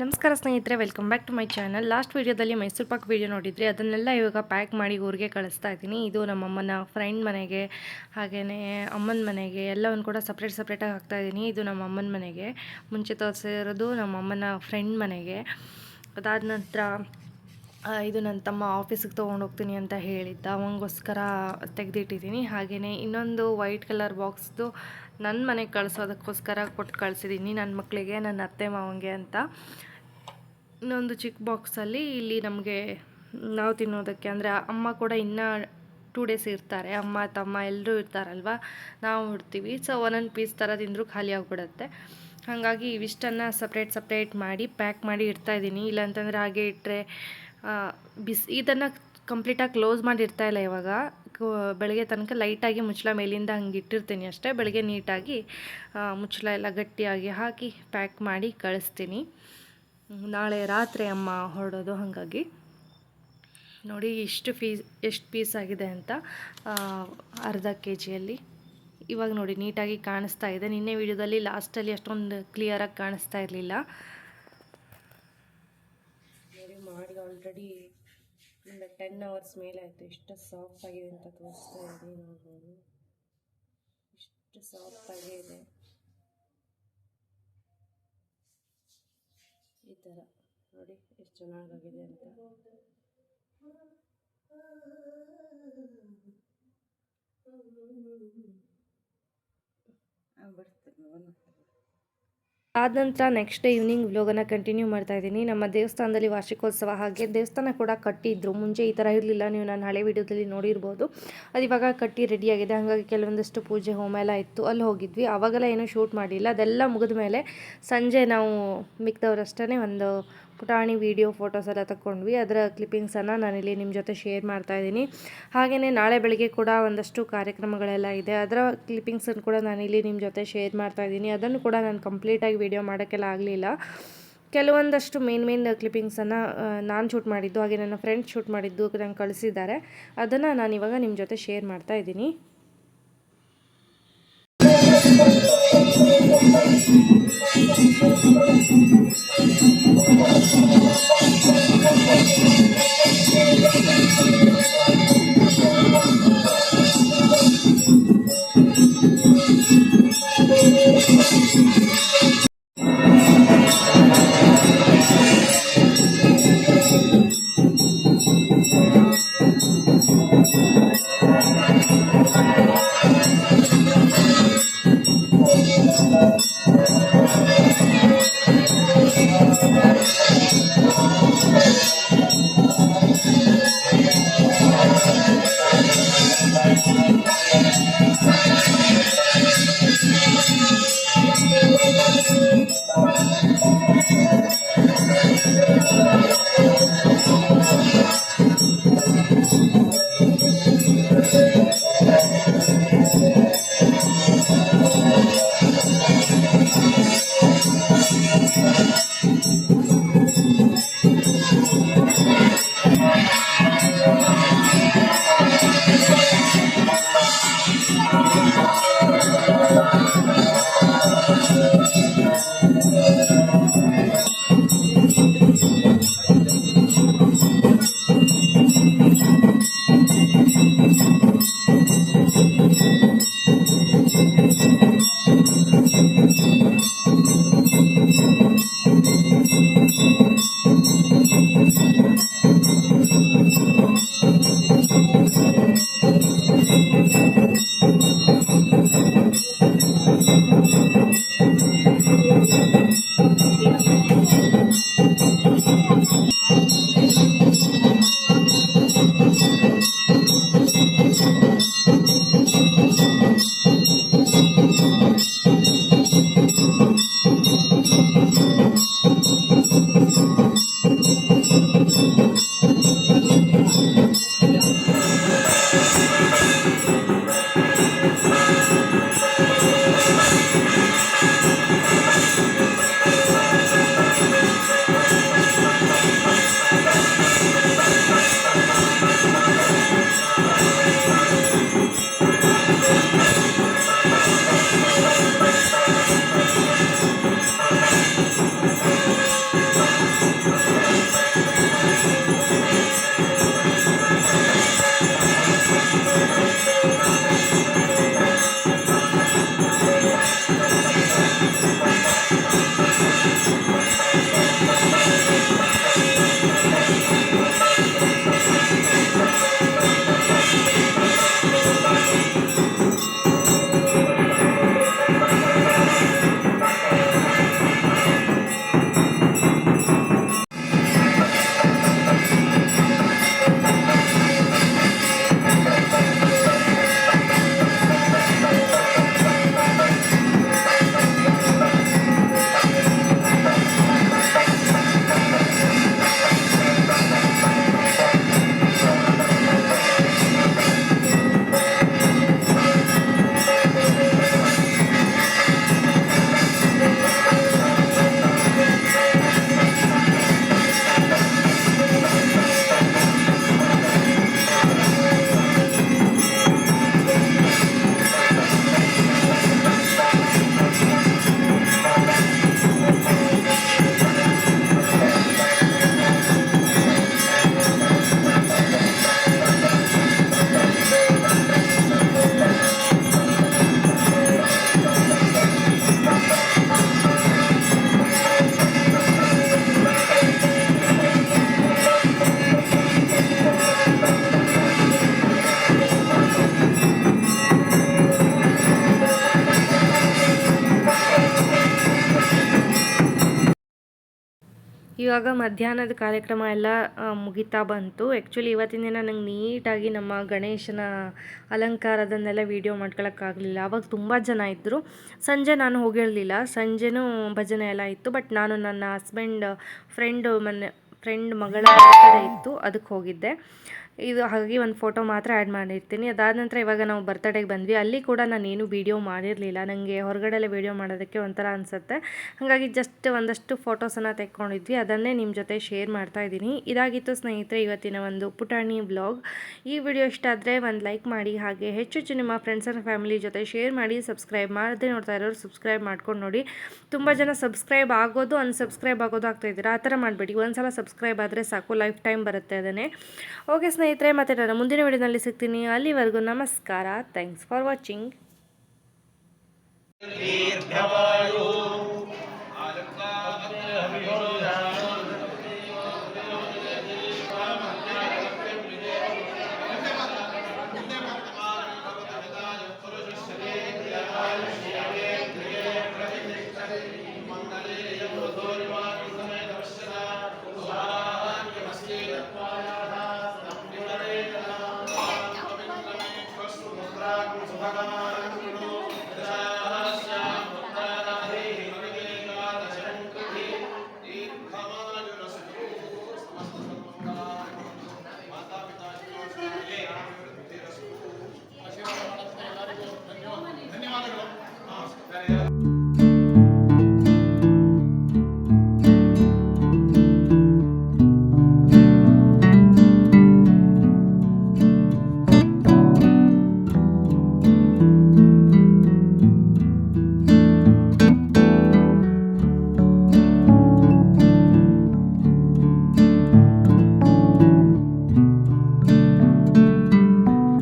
ನಮಸ್ಕಾರ ಸ್ನೇಹಿತರೆ welcome back to my channel last ವೀಡಿಯೋದಲ್ಲಿ ಮೈಸೂರು ಪಾಕ್ ವೀಡಿಯೋ ನೋಡಿದ್ರಿ ಅದನ್ನೆಲ್ಲ ಇವಾಗ ಪ್ಯಾಕ್ ಮಾಡಿ ಊರಿಗೆ ಕಳಿಸ್ತಾ ಇದ್ದೀನಿ. ಇದು ನಮ್ಮಮ್ಮನ ಫ್ರೆಂಡ್ ಮನೆಗೆ ಹಾಗೆಯೇ ಅಮ್ಮನ ಮನೆಗೆ ಎಲ್ಲವನ್ನು ಕೂಡ ಸಪ್ರೇಟ್ ಸಪ್ರೇಟಾಗಿ ಹಾಕ್ತಾ ಇದ್ದೀನಿ. ಇದು ನಮ್ಮ ಅಮ್ಮನ ಮನೆಗೆ, ಮುಂಚೆ ತೋರಿಸಿರೋದು ನಮ್ಮ ಅಮ್ಮನ ಫ್ರೆಂಡ್ ಮನೆಗೆ. ಅದಾದ ನಂತರ ಇದು ನನ್ನ ತಮ್ಮ ಆಫೀಸಿಗೆ ತೊಗೊಂಡು ಹೋಗ್ತೀನಿ ಅಂತ ಹೇಳಿದ್ದ. ಅವಂಗೋಸ್ಕರ ತೆಗೆದಿಟ್ಟಿದ್ದೀನಿ. ಹಾಗೆಯೇ ಇನ್ನೊಂದು ವೈಟ್ ಕಲರ್ ಬಾಕ್ಸ್ದು ನನ್ನ ಮನೆಗೆ ಕಳಿಸೋದಕ್ಕೋಸ್ಕರ ಕೊಟ್ಟು ಕಳಿಸಿದ್ದೀನಿ ನನ್ನ ಮಕ್ಕಳಿಗೆ ನನ್ನ ಅತ್ತೆ ಮಾವಂಗೆ ಅಂತ. ಇನ್ನೊಂದು ಚಿಕ್ಕ ಬಾಕ್ಸಲ್ಲಿ ಇಲ್ಲಿ ನಮಗೆ ನಾವು ತಿನ್ನೋದಕ್ಕೆ ಅಂದರೆ ಅಮ್ಮ ಕೂಡ ಇನ್ನೂ ಟೂ ಡೇಸ್ ಇರ್ತಾರೆ. ಅಮ್ಮ, ತಮ್ಮ ಎಲ್ಲರೂ ಇರ್ತಾರಲ್ವ? ನಾವು ಹುಡ್ತೀವಿ. ಸೊ ಒಂದೊಂದು ಪೀಸ್ ಥರ ತಿಂದರೂ ಖಾಲಿ ಆಗಿಬಿಡುತ್ತೆ. ಹಾಗಾಗಿ ಇವಿಷ್ಟನ್ನು ಸಪ್ರೇಟ್ ಸಪ್ರೇಟ್ ಮಾಡಿ, ಪ್ಯಾಕ್ ಮಾಡಿ ಇಡ್ತಾ ಇದ್ದೀನಿ. ಇಲ್ಲಾಂತಂದರೆ ಹಾಗೆ ಇಟ್ಟರೆ ಬಿಸಿ, ಇದನ್ನು ಕಂಪ್ಲೀಟಾಗಿ ಕ್ಲೋಸ್ ಮಾಡಿ ಇರ್ತಾ ಇಲ್ಲ ಇವಾಗ. ಬೆಳಗ್ಗೆ ತನಕ ಲೈಟಾಗಿ ಮುಚ್ಚಳ ಮೇಲಿಂದ ಹಂಗೆ ಇಟ್ಟಿರ್ತೀನಿ ಅಷ್ಟೇ. ಬೆಳಗ್ಗೆ ನೀಟಾಗಿ ಮುಚ್ಚಳ ಎಲ್ಲ ಗಟ್ಟಿಯಾಗಿ ಹಾಕಿ, ಪ್ಯಾಕ್ ಮಾಡಿ ಕಳಿಸ್ತೀನಿ. ನಾಳೆ ರಾತ್ರಿ ಅಮ್ಮ ಹೊರಡೋದು ಹಾಗಾಗಿ. ನೋಡಿ ಇಷ್ಟು ಪೀಸ್ ಎಷ್ಟು ಪೀಸ್ ಆಗಿದೆ ಅಂತ ಅರ್ಧ ಕೆ ಜಿಯಲ್ಲಿ ಇವಾಗ ನೋಡಿ ನೀಟಾಗಿ ಕಾಣಿಸ್ತಾ ಇದೆ. ನಿನ್ನೆ ವಿಡಿಯೋದಲ್ಲಿ ಲಾಸ್ಟಲ್ಲಿ ಅಷ್ಟೊಂದು ಕ್ಲಿಯರಾಗಿ ಕಾಣಿಸ್ತಾ ಇರಲಿಲ್ಲ. ನೋಡಿ ಮಾಡಿ ಆಲ್ರೆಡಿ ಒಂದು ಟೆನ್ ಅವರ್ಸ್ ಮೇಲೆ ಆಯಿತು. ಎಷ್ಟು ಸಾಫ್ಟ್ ಆಗಿದೆ ಅಂತ ತೋರಿಸ್ತಾ ಇದ್ದೀನಿ ನೋಡ್ಬೋದು. ಎಷ್ಟು ಸಾಫ್ಟ್ ಆಗೇ ಇದೆ ಈ ಥರ ನೋಡಿ ಎಷ್ಟು ಚೆನ್ನಾಗಾಗಿದೆ ಅಂತ. ಆದ ನಂತರ ನೆಕ್ಸ್ಟ್ ಡೇ ಈವ್ನಿಂಗ್ ವ್ಲೋಗನ್ನು ಕಂಟಿನ್ಯೂ ಮಾಡ್ತಾ ಇದ್ದೀನಿ. ನಮ್ಮ ದೇವಸ್ಥಾನದಲ್ಲಿ ವಾರ್ಷಿಕೋತ್ಸವ ಹಾಗೆ ದೇವಸ್ಥಾನ ಕೂಡ ಕಟ್ಟಿದ್ರು. ಮುಂಚೆ ಈ ಥರ ಇರಲಿಲ್ಲ. ನೀವು ನಾನು ಹಳೆ ವಿಡಿಯೋದಲ್ಲಿ ನೋಡಿರ್ಬೋದು. ಅದು ಇವಾಗ ಕಟ್ಟಿ ರೆಡಿಯಾಗಿದೆ ಹಾಗಾಗಿ ಕೆಲವೊಂದಷ್ಟು ಪೂಜೆ ಹೋಮ ಎಲ್ಲ ಇತ್ತು. ಅಲ್ಲಿ ಹೋಗಿದ್ವಿ. ಆವಾಗೆಲ್ಲ ಏನೂ ಶೂಟ್ ಮಾಡಿಲ್ಲ. ಅದೆಲ್ಲ ಮುಗಿದ ಮೇಲೆ ಸಂಜೆ ನಾವು ಮಿಕ್ದವ್ರಷ್ಟೇ ಒಂದು ಪುಟಾಣಿ ವಿಡಿಯೋ ಫೋಟೋಸ್ ಎಲ್ಲ ತಗೊಂಡ್ವಿ ಅದರ ಕ್ಲಿಪ್ಪಿಂಗ್ಸನ್ನು ನಾನಿಲ್ಲಿ ನಿಮ್ಮ ಜೊತೆ ಶೇರ್ ಮಾಡ್ತಾ ಇದ್ದೀನಿ. ಹಾಗೆಯೇ ನಾಳೆ ಬೆಳಗ್ಗೆ ಕೂಡ ಒಂದಷ್ಟು ಕಾರ್ಯಕ್ರಮಗಳೆಲ್ಲ ಇದೆ. ಅದರ ಕ್ಲಿಪ್ಪಿಂಗ್ಸನ್ನು ಕೂಡ ನಾನಿಲ್ಲಿ ನಿಮ್ಮ ಜೊತೆ ಶೇರ್ ಮಾಡ್ತಾ ಇದ್ದೀನಿ. ಅದನ್ನು ಕೂಡ ನಾನು ಕಂಪ್ಲೀಟಾಗಿ ವಿಡಿಯೋ ಮಾಡೋಕ್ಕೆಲ್ಲ ಆಗಲಿಲ್ಲ. ಕೆಲವೊಂದಷ್ಟು ಮೇನ್ ಮೇನ್ ಕ್ಲಿಪ್ಪಿಂಗ್ಸನ್ನು ನಾನು ಶೂಟ್ ಮಾಡಿದ್ದು, ಹಾಗೆ ನನ್ನ ಫ್ರೆಂಡ್ ಶೂಟ್ ಮಾಡಿದ್ದು ನಂಗೆ ಕಳಿಸಿದ್ದಾರೆ. ಅದನ್ನು ನಾನು ಇವಾಗ ನಿಮ್ಮ ಜೊತೆ ಶೇರ್ ಮಾಡ್ತಾ ಇದ್ದೀನಿ. ಇವಾಗ ಮಧ್ಯಾಹ್ನದ ಕಾರ್ಯಕ್ರಮ ಎಲ್ಲ ಮುಗಿತಾ ಬಂತು. ಆ್ಯಕ್ಚುಲಿ ಇವತ್ತಿನ ದಿನ ನಂಗೆ ನೀಟಾಗಿ ನಮ್ಮ ಗಣೇಶನ ಅಲಂಕಾರದನ್ನೆಲ್ಲ ವೀಡಿಯೋ ಮಾಡ್ಕೊಳಕ್ಕಾಗಲಿಲ್ಲ. ಆವಾಗ ತುಂಬ ಜನ ಇದ್ದರು ಸಂಜೆ ನಾನು ಹೋಗಿರಲಿಲ್ಲ. ಸಂಜೆನೂ ಭಜನೆ ಎಲ್ಲ ಇತ್ತು. ಬಟ್ ನಾನು ನನ್ನ ಹಸ್ಬೆಂಡ್ ಫ್ರೆಂಡ್ ಮನೆ ಫ್ರೆಂಡ್ ಮಗಳ ಕಡೆ ಇತ್ತು ಅದಕ್ಕೆ ಹೋಗಿದ್ದೆ. ಇದು ಹಾಗಾಗಿ ಒಂದು ಫೋಟೋ ಮಾತ್ರ ಆ್ಯಡ್ ಮಾಡಿರ್ತೀನಿ. ಅದಾದ ನಂತರ ಇವಾಗ ನಾವು ಬರ್ತಡೇಗೆ ಬಂದ್ವಿ. ಅಲ್ಲಿ ಕೂಡ ನಾನು ಏನು ವೀಡಿಯೋ ಮಾಡಿರಲಿಲ್ಲ. ನನಗೆ ಹೊರಗಡೆಲ್ಲ ವೀಡಿಯೋ ಮಾಡೋದಕ್ಕೆ ಒಂಥರ ಅನಿಸುತ್ತೆ. ಹಾಗಾಗಿ ಜಸ್ಟ್ ಒಂದಷ್ಟು ಫೋಟೋಸನ್ನು ತೆಕ್ಕೊಂಡಿದ್ವಿ. ಅದನ್ನೇ ನಿಮ್ಮ ಜೊತೆ ಶೇರ್ ಮಾಡ್ತಾ ಇದ್ದೀನಿ. ಇದಾಗಿತ್ತು ಸ್ನೇಹಿತರೆ, ಇವತ್ತಿನ ಒಂದು ಪುಟಾಣಿ ಬ್ಲಾಗ್ ಈ ವಿಡಿಯೋ ಇಷ್ಟ ಆದರೆ ಒಂದು ಲೈಕ್ ಮಾಡಿ, ಹಾಗೆ ಹೆಚ್ಚು ಹೆಚ್ಚು ನಿಮ್ಮ ಫ್ರೆಂಡ್ಸ್ ಆ್ಯಂಡ್ ಫ್ಯಾಮಿಲಿ ಜೊತೆ ಶೇರ್ ಮಾಡಿ ಸಬ್ಸ್ಕ್ರೈಬ್ ಮಾಡದೆ ನೋಡ್ತಾ ಇರೋರು ಸಬ್ಸ್ಕ್ರೈಬ್ ಮಾಡ್ಕೊಂಡು ನೋಡಿ. ತುಂಬ ಜನ ಸಬ್ಸ್ಕ್ರೈಬ್ ಆಗೋದು ಅನ್ಸಬ್ಸ್ಕ್ರೈಬ್ ಆಗೋದು ಆಗ್ತಾ ಇದ್ದೀರಾ? ಆ ಥರ ಮಾಡಬೇಡಿ. ಒಂದ್ಸಲ ಸಬ್ಸ್ಕ್ರೈಬ್ ಆದರೆ ಸಾಕು ಲೈಫ್ ಟೈಮ್ ಬರುತ್ತೆ ಅದನ್ನೇ. ಓಕೆ ಸ್ನೇಹಿತರೆ ಸ್ನೇಹಿತರೆ ಮತ್ತೆ ನಾನು ಮುಂದಿನ ವಿಡಿಯೋನಲ್ಲಿ ಸಿಗ್ತೀನಿ. ಅಲ್ಲಿವರೆಗೂ ನಮಸ್ಕಾರ. Thanks for watching